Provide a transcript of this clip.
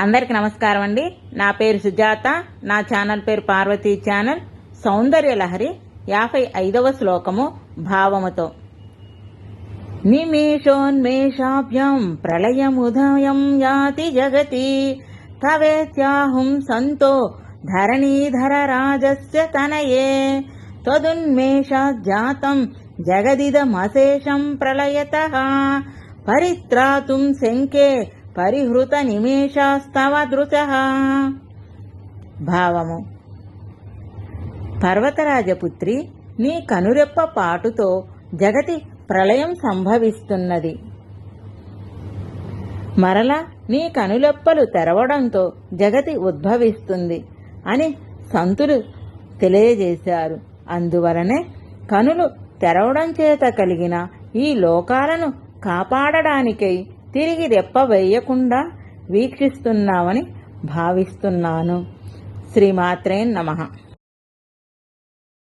అందరికి నమస్కారం అండి. నా పేరు సుజాత. నా ఛానల్ పేరు పార్వతీ ఛానల్. సౌందర్య లహరి యాభై ఐదవ శ్లోకము భావముతో. నిమేషోన్మేషాభ్యం ప్రళయముదయం యాతి జగతి. తవేత్యాహుం సంతో ధరణీధర రాజస్య తనయే. తదున్మేషాజ్జాతం జగదిదమశేషం ప్రళయత. పరిత్రాతుం శంకే పరిహృత నిమేషాస్తవ దృశ భావము. పర్వతరాజపుత్రి నీ కనురెప్ప పాటుతో జగతి ప్రళయం సంభవిస్తున్నది. మరల నీ కనులెప్పలు తెరవడంతో జగతి ఉద్భవిస్తుంది అని సంతులు తెలియజేశారు. అందువలనే కనులు తెరవడం చేత కలిగిన ఈ లోకాలను కాపాడడానికై తిరిగి రెప్ప వేయకుండా వీక్షిస్తున్నామని భావిస్తున్నాను. శ్రీమాత్రే నమః.